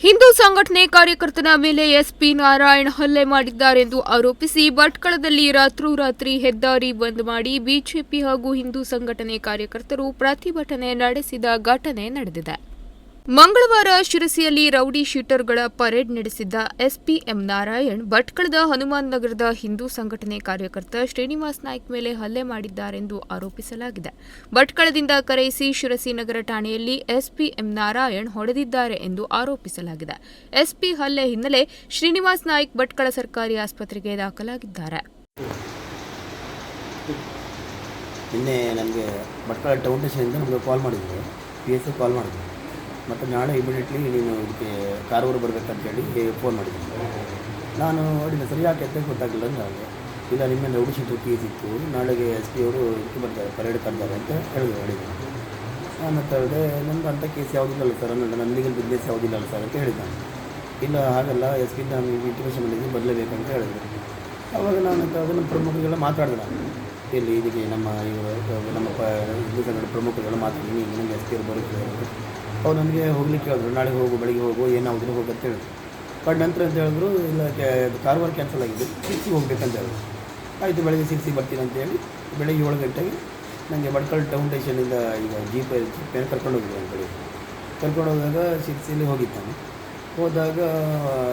ಹಿಂದೂ ಸಂಘಟನೆ ಕಾರ್ಯಕರ್ತನ ಮೇಲೆ ಎಸ್ಪಿ ನಾರಾಯಣ್ ಹಲ್ಲೆ ಮಾಡಿದ್ದಾರೆಂದು ಆರೋಪಿಸಿ ಭಟ್ಕಳದಲ್ಲಿ ರಾತ್ರೋರಾತ್ರಿ ಹೆದ್ದಾರಿ ಬಂದ್ ಮಾಡಿ ಬಿಜೆಪಿ ಹಾಗೂ ಹಿಂದೂ ಸಂಘಟನೆ ಕಾರ್ಯಕರ್ತರು ಪ್ರತಿಭಟನೆ ನಡೆಸಿದ ಘಟನೆ ನಡೆದಿದೆ. ಮಂಗಳವಾರ ಶಿರಸಿಯಲ್ಲಿ ರೌಡಿ ಶೀಟರ್ಗಳ ಪರೇಡ್ ನಡೆಸಿದ್ದ ಎಸ್ಪಿಎಂ ನಾರಾಯಣ್, ಭಟ್ಕಳದ ಹನುಮಾನ್ ನಗರದ ಹಿಂದೂ ಸಂಘಟನೆ ಕಾರ್ಯಕರ್ತ ಶ್ರೀನಿವಾಸ್ ನಾಯ್ಕ್ ಮೇಲೆ ಹಲ್ಲೆ ಮಾಡಿದ್ದಾರೆಂದು ಆರೋಪಿಸಲಾಗಿದೆ. ಭಟ್ಕಳದಿಂದ ಕರೆಯಿಸಿ ಶಿರಸಿ ನಗರ ಠಾಣೆಯಲ್ಲಿ ಎಸ್ಪಿಎಂ ನಾರಾಯಣ್ ಹೊಡೆದಿದ್ದಾರೆ ಎಂದು ಆರೋಪಿಸಲಾಗಿದೆ. ಎಸ್ಪಿ ಹಲ್ಲೆ ಹಿನ್ನೆಲೆ ಶ್ರೀನಿವಾಸ್ ನಾಯ್ಕ್ ಭಟ್ಕಳ ಸರ್ಕಾರಿ ಆಸ್ಪತ್ರೆಗೆ ದಾಖಲಾಗಿದ್ದಾರೆ. ನಿನ್ನೆ ನಮಗೆ ಭಟ್ಕಳ ಟೌನ್ ನಮಗೆ ಕಾಲ್ ಮಾಡಿದ್ರು, ಪಿ ಎಸ್ ಕಾಲ್ ಮಾಡಿದ್ರು. ಮತ್ತು ನಾಳೆ ಇಮಿಡಿಯೇಟ್ಲಿ ನೀನು ಇದಕ್ಕೆ ಕಾರೂರು ಬರಬೇಕಂತ ಹೇಳಿ ಫೋನ್ ಮಾಡಿದ್ದೀನಿ. ನಾನು ನೋಡಿಲ್ಲ ಸರಿ, ಯಾಕೆ ಅಂತ ಗೊತ್ತಾಗಲಿಲ್ಲ ಅಂದರೆ ಹೇಳಿದೆ ಇಲ್ಲ ನಿಮ್ಮ ರೌಡಿ ಶೀಟರ್ ಕೇಸ್ ಇತ್ತು. ನಾಳೆಗೆ ಎಸ್ ಪಿ ಅವರು ಇದಕ್ಕೆ ಬರ್ತಾರೆ ಪರೇಡ್ ಕರ್ತಾರೆ ಅಂತ ಹೇಳಿದ್ರು. ಹೇಳಿದ್ರು ನಾನು ಹೇಳಿದೆ ನಮ್ದು ಅಂಥ ಕೇಸ್ ಯಾವುದಿಲ್ಲ ಸರ್ ನನ್ನ ನನ್ನ ಬಿಸ್ನೆಸ್ ಯಾವುದಿಲ್ಲ ಸರ್ ಅಂತ ಹೇಳಿದ್ದೆ ಇಲ್ಲ, ಹಾಗಲ್ಲ ಎಸ್ ಪಿ ನಾನು ಇಂಟಿಮೇಷನ್ ಮಾಡಿದ್ದೀನಿ ಬರಲೇಬೇಕಂತ ಹೇಳಿದ್ರು. ಅವಾಗ ನಾನು ನಮ್ಮ ಪ್ರಮುಖರಿಗೆಲ್ಲ ಮಾತಾಡಿದೆ ನಾನು. ಇಲ್ಲಿ ಇದಕ್ಕೆ ನಮ್ಮ ಇವರು, ನಮ್ಮ ಪ ಹಿಂದೂ ಸಂಘಟನೆ ಪ್ರಮುಖರೆಲ್ಲ ಮಾತಾಡಿದ್ದೀನಿ ಹಿಂಗೆ ಎಸ್ ಪಿ ಅವ್ರು ಬರುತ್ತೆ. ಅವ್ರು ನನಗೆ ಹೋಗ್ಲಿಕ್ಕೆ ಹೇಳಿದ್ರು, ನಾಳೆ ಹೋಗು, ಬೆಳಿಗ್ಗೆ ಹೋಗು ಏನಾದರೂ ಹೋಗು ಅಂತ ಹೇಳಿದ್ರು. ಬಟ್ ನಂತರ ಅಂತ ಹೇಳಿದ್ರು, ಇಲ್ಲ ಕಾರವಾರ ಕ್ಯಾನ್ಸಲ್ ಆಗಿದೆ ಸಿಕ್ಸಿಗೆ ಹೋಗ್ಬೇಕಂತ ಹೇಳಿದ್ರು. ಆಯಿತು, ಬೆಳಗ್ಗೆ ಸಿಕ್ಸಿಗೆ ಬರ್ತೀನಿ ಅಂತೇಳಿ ಬೆಳಗ್ಗೆ ಏಳು ಗಂಟೆಗೆ ನನಗೆ ಭಟ್ಕಳ ಟೌನ್ ಟೇಷನಿಂದ ಈಗ ಜೀಪ್ ಪೇನ್ ಕರ್ಕೊಂಡು ಹೋಗಿದ್ದೆ ಒಂದು ಕಡೆ ಕರ್ಕೊಂಡು ಹೋದಾಗ ಸಿರ್ಸಿಲಿ ಹೋಗಿದ್ದಾನೆ. ಹೋದಾಗ,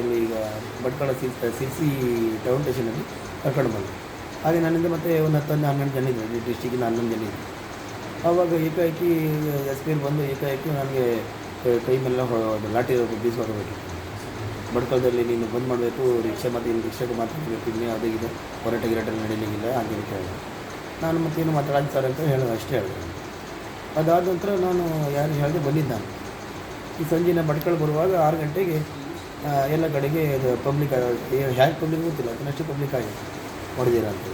ಇಲ್ಲಿ ಈಗ ಭಟ್ಕಳ ಸಿ ಸಿರ್ಸಿ ಟೌನ್ ಸ್ಟೇಷನಲ್ಲಿ ಕರ್ಕೊಂಡು ಬಂದೆ. ಹಾಗೆ ನನ್ನಿಂದ ಮತ್ತೆ ಒಂದು ಹತ್ತೊಂದು ಹನ್ನೊಂದು ಜನ ಇದ್ದರು ಡಿಸ್ಟಿಕ್ಕಿಂದ ಹನ್ನೊಂದು ಜನ ಇದ್ದರು. ಆವಾಗ ಏಕಾಏಕಿ, ಎಸ್ ಪಿ ಬಂದು ಏಕಾಏಕಿ ನನಗೆ ಕೈ ಮೇಲೆ ಲಾಠಿ ಬೀಸ್ ಹೊರಬೇಕಿತ್ತು ಬಡ್ಕಳದಲ್ಲಿ ನೀನು ಬಂದ್ ಮಾಡಬೇಕು, ರಿಕ್ಷಾ ಮತ್ತು ಇನ್ನು ರಿಕ್ಷಾಗೆ ಮಾತಾಡಬೇಕು ಇನ್ನೇ ಅದೇ ಇದು, ಹೋರಾಟ ಗಿರಾಟ ಹಾಗೆ ಕೇಳಿದೆ ನಾನು ಮತ್ತೇನು ಮಾತಾಡೋದು ಸರ್ ಅಂತ ಹೇಳೋದು ಅಷ್ಟೇ ಹೇಳಿದೆ. ಅದಾದ ನಂತರ ನಾನು ಯಾರು ಹೇಳಿದೆ ಬಂದಿದ್ದು ನಾನು ಈ ಸಂಜೆ ನಾನು ಬರುವಾಗ ಆರು ಗಂಟೆಗೆ ಎಲ್ಲ ಕಡೆಗೆ ಪಬ್ಲಿಕ್ ಹೇಗೆ ಪಬ್ಲಿಕ್ ಗೊತ್ತಿಲ್ಲ ಅದನ್ನಷ್ಟು ಪಬ್ಲಿಕ್ ಆಗಿದೆ. ಹೊಡೆದಿರ ಅಂತ.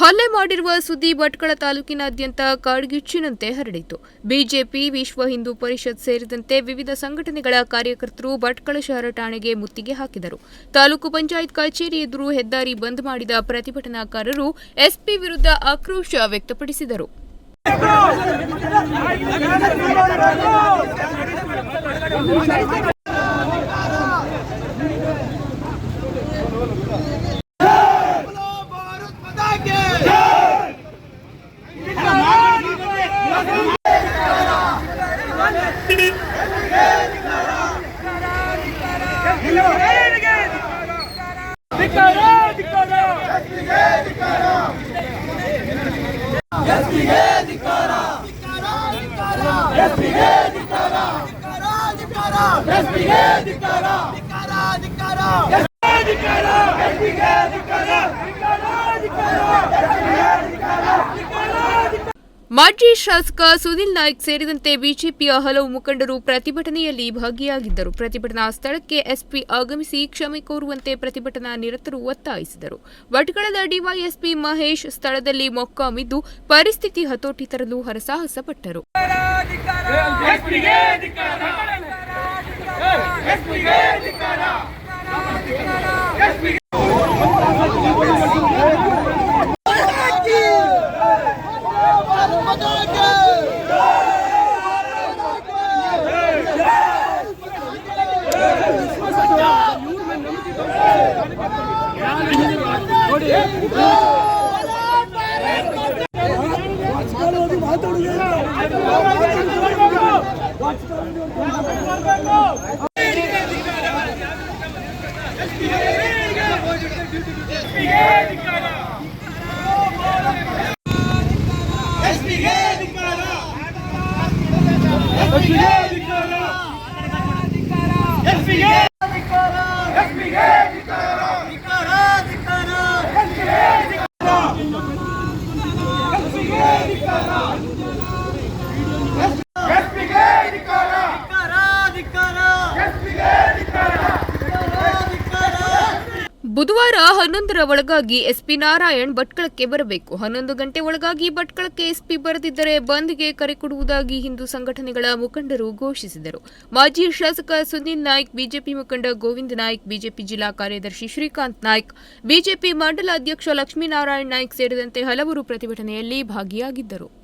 ಹಲ್ಲೆ ಮಾಡಿರುವ ಸುದ್ದಿ ಭಟ್ಕಳ ತಾಲೂಕಿನಾದ್ಯಂತ ಕಾಡ್ಗಿಚ್ಚಿನಂತೆ ಹರಡಿತು. ಬಿಜೆಪಿ, ವಿಶ್ವ ಹಿಂದೂ ಪರಿಷತ್ ಸೇರಿದಂತೆ ವಿವಿಧ ಸಂಘಟನೆಗಳ ಕಾರ್ಯಕರ್ತರು ಭಟ್ಕಳ ಶಹರ ಠಾಣೆಗೆ ಮುತ್ತಿಗೆ ಹಾಕಿದರು. ತಾಲೂಕು ಪಂಚಾಯತ್ ಕಚೇರಿ ಎದುರು ಹೆದ್ದಾರಿ ಬಂದ್ ಮಾಡಿದ ಪ್ರತಿಭಟನಾಕಾರರು ಎಸ್ಪಿ ವಿರುದ್ಧ ಆಕ್ರೋಶ ವ್ಯಕ್ತಪಡಿಸಿದರು. ಎಸ್ಪಿಗೆ ಧಿಕ್ಕಾರ ಎಸ್ಪಿಗೆ ಧಿಕ್ಕಾರ ಎಸ್ಪಿಗೆ ಧಿಕ್ಕಾರ ಮಾಜಿ ಶಾಸಕ ಸುನಿಲ್ ನಾಯ್ಕ್ ಸೇರಿದಂತೆ ಬಿಜೆಪಿಯ ಹಲವು ಮುಖಂಡರು ಪ್ರತಿಭಟನೆಯಲ್ಲಿ ಭಾಗಿಯಾಗಿದ್ದರು. ಪ್ರತಿಭಟನಾ ಸ್ಥಳಕ್ಕೆ ಎಸ್ಪಿ ಆಗಮಿಸಿ ಕ್ಷಮೆ ಕೋರುವಂತೆ ಪ್ರತಿಭಟನಾ ನಿರತರು ಒತ್ತಾಯಿಸಿದರು. ಭಟ್ಕಳದ ಡಿವೈಎಸ್ಪಿ ಮಹೇಶ್ ಸ್ಥಳದಲ್ಲಿ ಮೊಕ್ಕಾಮಿದ್ದು ಪರಿಸ್ಥಿತಿ ಹತೋಟಿ ತರಲು ಹರಸಾಹಸ ಪಟ್ಟರು ಎಸ್ಪಿಗೆ ಧಿಕ್ಕಾರ ಬುಧವಾರ ಹನ್ನೊಂದರ ಒಳಗಾಗಿ ಎಸ್ಪಿ ನಾರಾಯಣ್ ಭಟ್ಕಳಕ್ಕೆ ಬರಬೇಕು. ಹನ್ನೊಂದು ಗಂಟೆ ಒಳಗಾಗಿ ಭಟ್ಕಳಕ್ಕೆ ಎಸ್ಪಿ ಬರೆದಿದ್ದರೆ ಬಂದ್ಗೆ ಕರೆ ಕೊಡುವುದಾಗಿ ಹಿಂದೂ ಸಂಘಟನೆಗಳ ಮುಖಂಡರು ಘೋಷಿಸಿದರು. ಮಾಜಿ ಶಾಸಕ ಸುನಿಲ್ ನಾಯ್ಕ್, ಬಿಜೆಪಿ ಮುಖಂಡ ಗೋವಿಂದ ನಾಯ್ಕ್, ಬಿಜೆಪಿ ಜಿಲ್ಲಾ ಕಾರ್ಯದರ್ಶಿ ಶ್ರೀಕಾಂತ್ ನಾಯ್ಕ್, ಬಿಜೆಪಿ ಮಂಡಲ ಅಧ್ಯಕ್ಷ ಲಕ್ಷ್ಮೀನಾರಾಯಣ್ ನಾಯ್ಕ್ ಸೇರಿದಂತೆ ಹಲವರು ಪ್ರತಿಭಟನೆಯಲ್ಲಿ ಭಾಗಿಯಾಗಿದ್ದರು.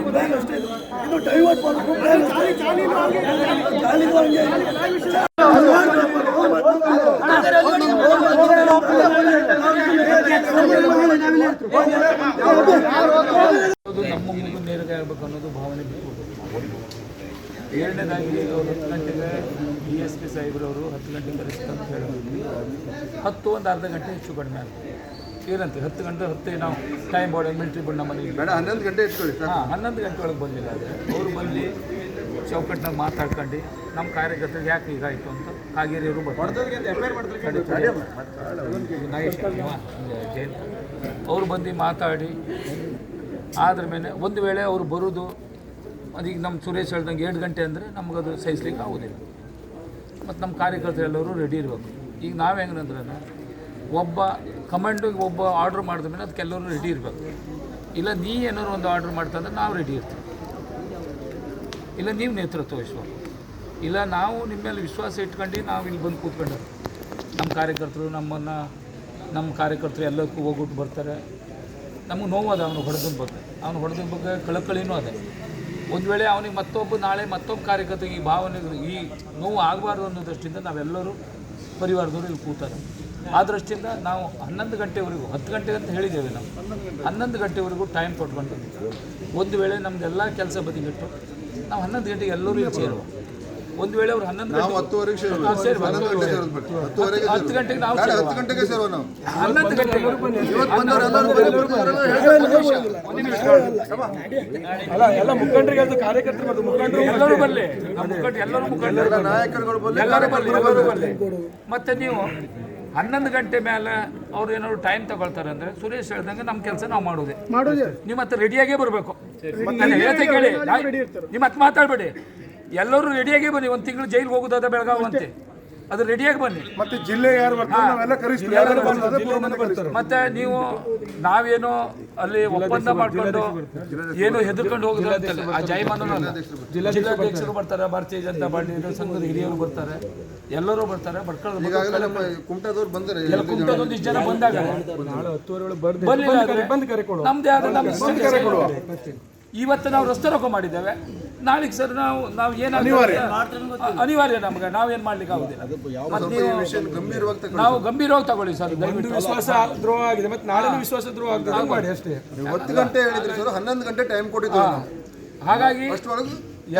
ನಮ್ಮ ಮುಂದೆ ನೇರಗೆ ಆಗಬೇಕು ಅನ್ನೋದು ಭಾವನೆ ಬಿಟ್ಟು ಎರಡನೇದಾಗಿ ಹತ್ತು ಗಂಟೆಗೆ ಬಿ ಎಸ್ ಪಿ ಸಾಹೇಬ್ರವರು ಹತ್ತು ಗಂಟೆ ಬರೆಸ್ತಾರೆ ಅಂತ ಹೇಳಿದ್ವಿ ಹತ್ತು ಒಂದು ಅರ್ಧ ಗಂಟೆ ಹೆಚ್ಚು ಕಡಿಮೆ ಆಗುತ್ತೆ. ಏನಂತೆ? ಹತ್ತು ಗಂಟೆ ಹತ್ತೇ ನಾವು ಟೈಮ್ ಬಾಡ ಮಿಲಿಟ್ರಿ ಬಂದು ನಮ್ಮಲ್ಲಿ ಬೇಡ ಹನ್ನೊಂದು ಗಂಟೆ ಇಟ್ಕೊಳ್ಳಿ ಸರ್ ಹಾಂ ಹನ್ನೊಂದು ಗಂಟೆ ಒಳಗೆ ಬಂದಿಲ್ಲ ಆದರೆ ಅವರು ಬಂದು ಚೌಕಟ್ಟಿನಾಗ ಮಾತಾಡ್ಕೊಂಡು ನಮ್ಮ ಕಾರ್ಯಕರ್ತರಿಗೆ ಯಾಕೆ ಹೀಗಾಯಿತು ಅಂತ ಕಾಗೇರಿಯವರು ನಾಗೇಶ್ ಜಯಂತ್ ಅವ್ರು ಬಂದು ಮಾತಾಡಿ ಆದ್ರ ಮೇಲೆ ಒಂದು ವೇಳೆ ಅವರು ಬರೋದು ಅದೀಗ ನಮ್ಮ ಸುರೇಶ್ ಹೇಳ್ದಂಗೆ ಎರಡು ಗಂಟೆ ಅಂದರೆ ನಮಗದು ಸಹಿಸ್ಲಿಕ್ಕೆ ಆಗೋದಿಲ್ಲ. ಮತ್ತು ನಮ್ಮ ಕಾರ್ಯಕರ್ತರೆಲ್ಲರೂ ರೆಡಿ ಇರಬೇಕು. ಈಗ ನಾವು ಹೆಂಗಂದ್ರೆ ಒಬ್ಬ ಕಮಾಂಡಿಗೆ ಒಬ್ಬ ಆರ್ಡ್ರ್ ಮಾಡಿದ ಮೇಲೆ ಅದಕ್ಕೆಲ್ಲರೂ ರೆಡಿ ಇರಬೇಕು. ಇಲ್ಲ, ನೀ ಏನಾದ್ರು ಒಂದು ಆರ್ಡ್ರ್ ಮಾಡ್ತಂದ್ರೆ ನಾವು ರೆಡಿ ಇರ್ತೀವಿ. ಇಲ್ಲ, ನೀವು ನೇತೃತ್ವ ವಹಿಸ್ಬೇಕು ಇಲ್ಲ, ನಾವು ನಿಮ್ಮ ಮೇಲೆ ವಿಶ್ವಾಸ ಇಟ್ಕೊಂಡು ನಾವು ಇಲ್ಲಿ ಬಂದು ಕೂತ್ಕೊಂಡು ನಮ್ಮ ಕಾರ್ಯಕರ್ತರು ನಮ್ಮನ್ನು, ನಮ್ಮ ಕಾರ್ಯಕರ್ತರು ಎಲ್ಲಕ್ಕೂ ಹೋಗ್ಬಿಟ್ಟು ಬರ್ತಾರೆ. ನಮಗೆ ಅದ ಅವನು ಹೊಡೆದ ಬಗ್ಗೆ. ಅವನು ಹೊಡೆದ ಬಗ್ಗೆ ಕಳಕಳಿನೂ ಅದೇ. ಒಂದು ವೇಳೆ ಅವನಿಗೆ ಮತ್ತೊಬ್ಬ, ನಾಳೆ ಮತ್ತೊಬ್ಬ ಕಾರ್ಯಕರ್ತರಿಗೆ ಈ ಭಾವನೆಗಳು ಈ ನೋವು ಆಗಬಾರ್ದು ಅನ್ನೋ ದೃಷ್ಟಿಯಿಂದ ನಾವೆಲ್ಲರೂ ಪರಿವಾರದವರು ಇಲ್ಲಿ ಕೂತಾರೆ. ಆ ದೃಷ್ಟಿಯಿಂದ ನಾವು ಹನ್ನೊಂದು ಗಂಟೆವರೆಗೂ ಹತ್ತು ಗಂಟೆಗೆ ಅಂತ ಹೇಳಿದ್ದೇವೆ ನಾವು. ಹನ್ನೊಂದು ಗಂಟೆವರೆಗೂ ಟೈಮ್ ಕೊಟ್ಕೊಂಡು ಒಂದು ವೇಳೆ ನಮ್ದೆಲ್ಲ ಕೆಲಸ ಬದಿಗಿಟ್ಟು ನಾವು ಹನ್ನೊಂದು ಗಂಟೆಗೆ ಎಲ್ಲರೂ ಸೇರುವ. ಒಂದು ವೇಳೆ ಅವ್ರು ಹನ್ನೊಂದು ಗಂಟೆಗೆ. ಹತ್ತು ಗಂಟೆಗೆ ನಾವು ಹನ್ನೊಂದು ಗಂಟೆಗೆ ಎಲ್ಲರೂ ಬರೀ ಬರ್ತಾರಲ್ಲ, ಅಲ್ಲ ಎಲ್ಲ ಮುಖಂಡರಿಗೆ ಅದು ಕಾರ್ಯಕರ್ತರು ಮುಖಂಡರು ಎಲ್ಲರೂ ಬರಲಿ. ಮುಖಂಡ ಎಲ್ಲರೂ ಮುಖಂಡರು ನಾಯಕರುಗಳು ಬರಲಿ ಎಲ್ಲರೂ ಬರಲಿ ಎಲ್ಲರೂ ಬರಲಿ. ಮತ್ತೆ ನೀವು ಹನ್ನೊಂದು ಗಂಟೆ ಮೇಲೆ ಅವ್ರು ಏನಾದ್ರು ಟೈಮ್ ತಗೊಳ್ತಾರೆ ಅಂದ್ರೆ ಸುರೇಶ್ ಹೇಳ್ದಂಗೆ ನಮ್ಮ ಕೆಲಸ ನಾವು ಮಾಡೋದೇ. ನಿಮ್ಮ ಹತ್ರ ರೆಡಿಯಾಗೇ ಬರಬೇಕು. ಹೇಳ್ತೆ ಕೇಳಿ. ನಿಮ್ಮ ಹತ್ರ ಮಾತಾಡಬೇಡಿ. ಎಲ್ಲರೂ ರೆಡಿಯಾಗೇ ಬನ್ನಿ ಒಂದು ತಿಂಗಳು ಜೈಲಿಗೆ ಹೋಗೋದಾದ ಬೆಳಗಾವಿ ಅಂತೆ. ಅದು ರೆಡಿಯಾಗಿ ಬನ್ನಿ. ಮತ್ತೆ ಜಿಲ್ಲೆ ಯಾರು ಬರ್ತಾರೆ ನಾವೆಲ್ಲ ಕರಿಸ್ತೀವಿ. ಯಾರು ಬಂದ್ರೆ ಪೂರ್ವಮನೆ ಕರಿಸ್ತೀವಿ. ಮತ್ತೆ ನೀವು ನಾವೇನೋ ಅಲ್ಲಿ ಒಪ್ಪಂದ ಮಾಡ್ಕೊಂಡು ಏನು ಹೆದರ್ಕೊಂಡು ಹೋಗುದಿಲ್ಲ ಅಂತಲ್ಲ ಆ ಜಯಮಾನ ಜಿಲ್ಲಾಧ್ಯಕ್ಷರು ಬರ್ತಾರೆ. ಭಾರತೀಯ ಜನತಾ ಪಾರ್ಟಿ ಸಂಘದ ಹಿರಿಯರು ಬರ್ತಾರೆ. ಎಲ್ಲರೂ ಬರ್ತಾರೆ ಕುಮಟಾದವ್ರು ಬಂದರೆ ಜನ ಬಂದಾಗ. ನಮ್ದೇ ಆದ ನಮ್ಮ ಇವತ್ತು ನಾವು ರಸ್ತೆ ರೋಗ ಮಾಡಿದ್ದೇವೆ. ನಾಳೆಗೆ ಸರ್ ನಾವು ನಾವು ಏನು ಅನಿವಾರ್ಯ. ನಮ್ಗೆ ನಾವೇನು ಮಾಡ್ಲಿಕ್ಕೆ ಆಗುದಿಲ್ಲ. ನೀವು ವಿಷಯ ಗಂಭೀರವಾಗಿ ತಗೊಂಡು ನಾವು ಗಂಭೀರವಾಗಿ ತಗೊಳ್ಳಿ ಸರ್ ದಯವಿಟ್ಟು. ವಿಶ್ವಾಸ ದ್ರೋಹ ಆಗಿದೆ ಮತ್ತೆ ನಾಳೆ ವಿಶ್ವಾಸ ದ್ರೋಹ ಆಗ್ತದೆ. ಮಾಡಿ ಅಷ್ಟೇ. ನೀವು ಹತ್ತು ಗಂಟೆ ಹೇಳಿದ್ರಿ ಸರ್ ಹನ್ನೊಂದು ಗಂಟೆ ಟೈಮ್ ಕೊಟ್ಟಿದ್ದೀವಿ ನಾವು. ಹಾಗಾಗಿ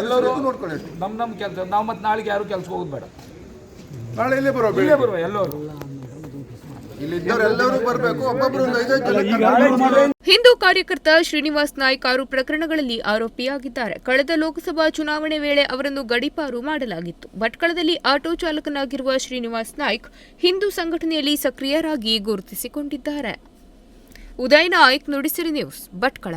ಎಲ್ಲರೂ ನೋಡ್ಕೊಳ್ಳಿ. ನಮ್ಮ ನಮ್ಮ ಕೆಲಸ ನಾವು ಮತ್ತೆ ನಾಳೆಗೆ ಯಾರು ಕೆಲಸ ಹೋಗೋದು ಬೇಡ. ನಾಳೆ ಇಲ್ಲೇ ಬರುವ ಇಲ್ಲೇ ಬರುವ ಎಲ್ಲರೂ ಇಲ್ಲಿ ಇದ್ದವ್ರು ಎಲ್ಲರೂ ಬರಬೇಕು ಒಬ್ಬೊಬ್ರು ಒಂದು ಐದೈದು ಜನ ಹಿಂದೂ ಕಾರ್ಯಕರ್ತ ಶ್ರೀನಿವಾಸ್ ನಾಯ್ಕ್ ಆರು ಪ್ರಕರಣಗಳಲ್ಲಿ ಆರೋಪಿಯಾಗಿದ್ದಾರೆ. ಕಳೆದ ಲೋಕಸಭಾ ಚುನಾವಣೆ ವೇಳೆ ಅವರನ್ನು ಗಡಿಪಾರು ಮಾಡಲಾಗಿತ್ತು. ಭಟ್ಕಳದಲ್ಲಿ ಆಟೋ ಚಾಲಕನಾಗಿರುವ ಶ್ರೀನಿವಾಸ್ ನಾಯ್ಕ್ ಹಿಂದೂ ಸಂಘಟನೆಯಲ್ಲಿ ಸಕ್ರಿಯರಾಗಿ ಗುರುತಿಸಿಕೊಂಡಿದ್ದಾರೆ. ಉದಯ್ ನಾಯ್ಕ್ ನುಡಿಸಿರಿ ನ್ಯೂಸ್ ಭಟ್ಕಳ.